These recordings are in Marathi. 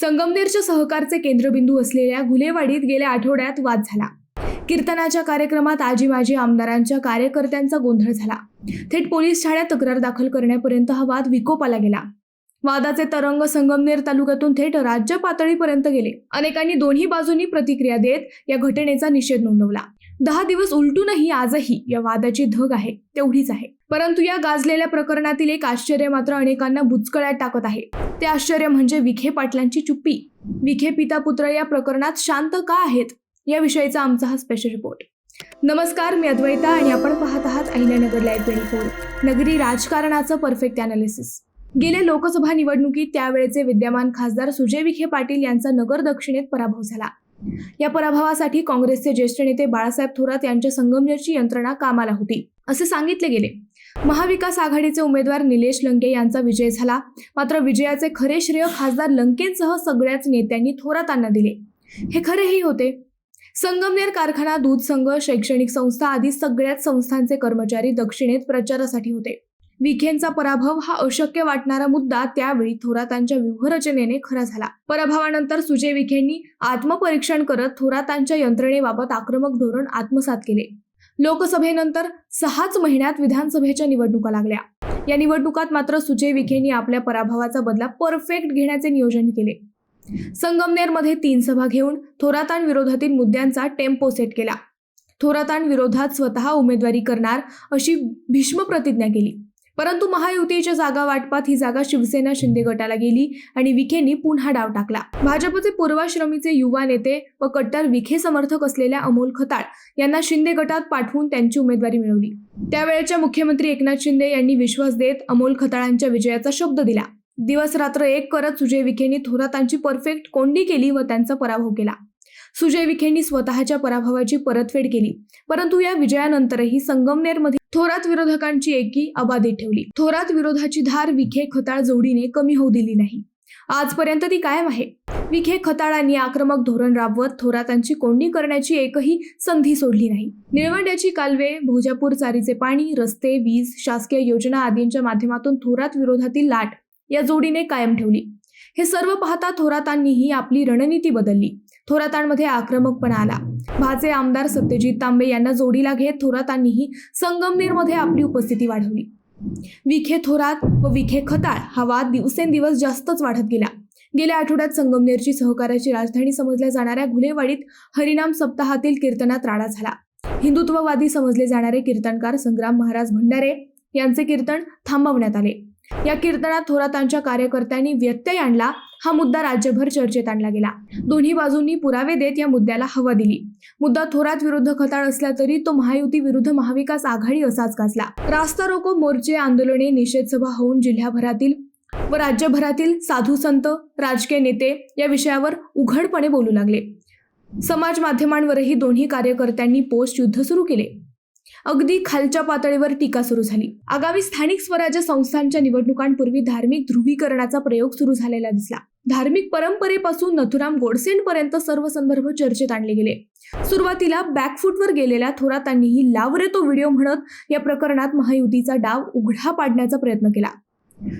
संगमनेरच्या सहकारचे केंद्रबिंदू असलेल्या घुलेवाडीत गेल्या आठवड्यात वाद झाला. कीर्तनाच्या कार्यक्रमात आजी माजी आमदारांच्या कार्यकर्त्यांचा गोंधळ झाला. थेट पोलीस ठाण्यात तक्रार दाखल करण्यापर्यंत हा वाद विकोपाला गेला. वादाचे तरंग संगमनेर तालुक्यातून थेट राज्य पातळीपर्यंत गेले. अनेकांनी दोन्ही बाजूंनी प्रतिक्रिया देत या घटनेचा निषेध नोंदवला. दहा दिवस उलटूनही आजही या वादाची धग आहे तेवढीच आहे. परंतु या गाजलेल्या प्रकरणातील एक आश्चर्य मात्र अनेकांना बुचकळ्यात टाकत आहे. ते आश्चर्य म्हणजे विखे पाटलांची चुप्पी. विखे पिता पुत्र या प्रकरणात शांत का आहेत याविषयीचा आमचा हा स्पेशल रिपोर्ट नमस्कार मी अद्वैता आणि आपण पाहत आहात अहिल्यानगर लाईव्ह ट्वेंटी फोर नगरी राजकारणाचं परफेक्ट अनालिसिस गेल्या लोकसभा निवडणुकीत त्यावेळेचे विद्यमान खासदार सुजय विखे पाटील यांचा नगर दक्षिणेत पराभव झाला. या पराभवासाठी काँग्रेसचे ज्येष्ठ नेते बाळासाहेब थोरात यांच्या संगमनेरची यंत्रणा कामाला होती. असे सांगितले गेले. महाविकास आघाडीचे उमेदवार निलेश लंके यांचा विजय झाला. मात्र विजयाचे खरे श्रेय खासदार लंकेंसह सगळ्याच नेत्यांनी थोरातांना दिले. हे खरेही होते. संगमनेर कारखाना दूध संघ शैक्षणिक संस्था आदी सगळ्याच संस्थांचे कर्मचारी दक्षिणेत प्रचारासाठी होते. विखेंचा पराभव हा अशक्य वाटणारा मुद्दा त्यावेळी थोरातांच्या व्यूहरचनेने खरा झाला. पराभवानंतर सुजय विखेंनी आत्मपरीक्षण करत थोरातांच्या यंत्रणेबाबत आक्रमक धोरण आत्मसात केले. लोकसभेनंतर सहाच महिन्यात विधानसभेच्या निवडणुका लागल्या. या निवडणुकात मात्र सुजय विखेंनी आपल्या पराभवाचा बदला परफेक्ट घेण्याचे नियोजन केले. संगमनेरमध्ये तीन सभा घेऊन थोरातांविरोधातील मुद्द्यांचा टेम्पो सेट केला. थोरातांविरोधात स्वतः उमेदवारी करणार अशी भीष्म प्रतिज्ञा केली. परंतु महायुतीच्या जागा वाटपात ही जागा शिवसेना शिंदे गटाला गेली आणि विखेंनी पुन्हा डाव टाकला. भाजपचे पूर्वाश्रमीचे युवा नेते व कट्टर विखे समर्थक असलेल्या अमोल खताळ यांना शिंदे गटात पाठवून त्यांची उमेदवारी मिळवली. त्यावेळेच्या मुख्यमंत्री एकनाथ शिंदे यांनी विश्वास देत अमोल खताळांच्या विजयाचा शब्द दिला. दिवस रात्र एक करत सुजय विखेंनी थोरातांची परफेक्ट कोंडी केली व त्यांचा पराभव केला. सुजय विखेंनी स्वतःच्या पराभवाची परतफेड केली. परंतु या विजयानंतरही संगमनेरमध्ये थोरात विरोधकांची एकी अबाधित ठेवली. थोरात विरोधाची धार विखे खताळ जोडीने कमी होऊ दिली नाही. आजपर्यंत ती कायम आहे. विखे खताळांनी आक्रमक धोरण राबवत थोरातांची कोंडी करण्याची एकही संधी सोडली नाही. निळवंड्याची कालवे भोजापूर चारीचे पाणी रस्ते वीज शासकीय योजना आदींच्या माध्यमातून थोरात विरोधातील लाट या जोडीने कायम ठेवली. हे सर्व पाहता थोरातांनीही आपली रणनीती बदलली. थोरातांमध्ये आक्रमकपणा आला. भाचे आमदार सत्यजित तांबे यांना जोडीला घेत थोरातांनीही संगमनेरमध्ये आपली उपस्थिती वाढवली. विखे थोरात व विखे खताळ हा वाद दिवसेंदिवस जास्तच वाढत गेला. गेल्या आठवड्यात संगमनेरची सहकार्याची राजधानी समजल्या जाणाऱ्या घुलेवाडीत हरिनाम सप्ताहातील कीर्तनात राडा झाला. हिंदुत्ववादी समजले जाणारे कीर्तनकार संग्राम महाराज भंडारे यांचे कीर्तन थांबवण्यात आले. या कीर्तनात थोरातांच्या कार्यकर्त्यांनी व्यत्यय आणला. हा मुद्दा राज्यभर चर्चेत आणला गेला. दोन्ही बाजूंनी पुरावे देत या मुद्द्याला हवा दिली. मुद्दा थोरात विरुद्ध खताळ असला तरी तो महायुती विरुद्ध महाविकास आघाडी असाच गाजला. रास्ता रोको मोर्चे आंदोलने निषेध सभा होऊन जिल्ह्याभरातील व राज्यभरातील साधू संत राजकीय नेते या विषयावर उघडपणे बोलू लागले. समाज माध्यमांवरही दोन्ही कार्यकर्त्यांनी पोस्ट युद्ध सुरू केले. अगदी खालच्या पातळीवर टीका सुरू झाली. आगामी स्थानिक स्वराज्य संस्थांच्या निवडणुकांपूर्वी धार्मिक ध्रुवीकरणाचा प्रयोग सुरू झालेला दिसला. धार्मिक परंपरेपासून नथुराम गोडसेंपर्यंत सर्व संदर्भ चर्चेत आणले गेले. सुरुवातीला बॅकफूटवर गेलेल्या थोरातांनीही लावरे तो व्हिडिओ म्हणत या प्रकरणात महायुतीचा डाव उघडा पाडण्याचा प्रयत्न केला.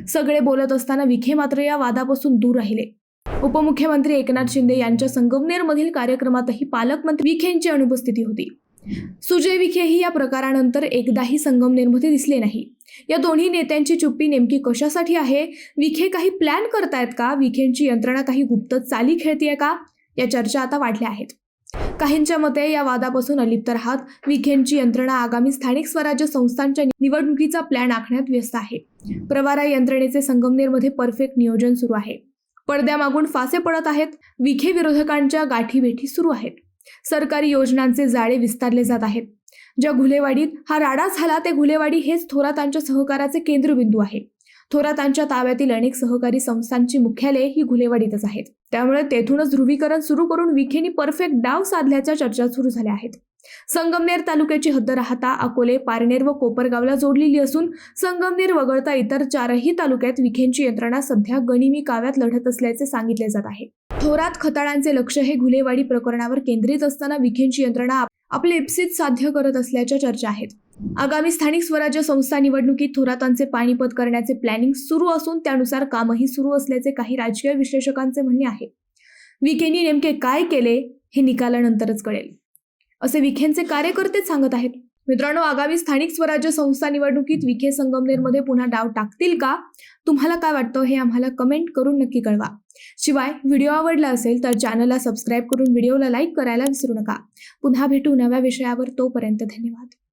सगळे बोलत असताना विखे मात्र या वादापासून दूर राहिले. उपमुख्यमंत्री एकनाथ शिंदे यांच्या संगमनेरमधील कार्यक्रमातही पालकमंत्री विखेंची अनुपस्थिती होती. सुजय विखेही या प्रकारानंतर एकदाही संगमनेरमध्ये दिसले नाही. या दोन्ही नेत्यांची चुप्पी नेमकी कशासाठी आहे? विखे काही प्लॅन करतायत का? विखेंची यंत्रणा काही गुप्त चाली खेळतीये का? या चर्चा आता वाढल्या आहेत. काहींच्या मते या वादापासून अलिप्त राहत विखेंची यंत्रणा आगामी स्थानिक स्वराज्य संस्थांच्या निवडणुकीचा प्लॅन आखण्यात व्यस्त आहे. प्रवारा यंत्रणेचे संगमनेरमध्ये परफेक्ट नियोजन सुरू आहे. पडद्यामागून फासे पडत आहेत. विखे विरोधकांच्या गाठीभेठी सुरू आहेत. सरकारी योजनांचे जाळे विस्तारले जात आहेत. ज्या घुलेवाडीत हा राडा झाला ते घुलेवाडी हेच थोरातांच्या सहकाराचे केंद्रबिंदू आहे. थोरातांच्या ताब्यातील अनेक सहकारी संस्थांची मुख्यालये ही घुलेवाडीतच आहेत. त्यामुळे तेथूनच ध्रुवीकरण सुरू करून विखेनी परफेक्ट डाव साधल्याच्या चर्चा सुरू झाल्या आहेत. संगमनेर तालुक्याची हद्द राहता अकोले पारनेर व कोपरगावला जोडलेली असून संगमनेर वगळता इतर चारही तालुक्यात विखेंची यंत्रणा सध्या गणिमी काव्यात लढत असल्याचे सांगितले जात आहे. थोरात खताळांचे लक्ष हे घुलेवाडी प्रकरणावर केंद्रित असताना विखेंची यंत्रणा आपले इप्सित साध्य करत असल्याच्या चर्चा आहेत. आगामी स्थानिक स्वराज्य संस्था निवडणुकीत थोरातांचे पाणीपत करण्याचे प्लॅनिंग सुरू असून त्यानुसार कामही सुरू असल्याचे काही राजकीय विश्लेषकांचे म्हणणे आहे. विखेंनी नेमके काय केले हे निकालानंतरच कळेल. असे विखेंचे कार्यकर्तेच सांगत आहेत. मित्रांनो आगामी स्थानिक स्वराज्य संस्था निवडणुकीत विखे संगमनेरमध्ये पुन्हा डाव टाकतील का? तुम्हाला काय वाटतं हे आम्हाला कमेंट करून नक्की कळवा. शिवाय व्हिडिओ आवडला असेल तर चॅनलला सबस्क्राईब करून व्हिडिओला लाईक करायला विसरू नका. पुन्हा भेटू नव्या विषयावर तोपर्यंत धन्यवाद.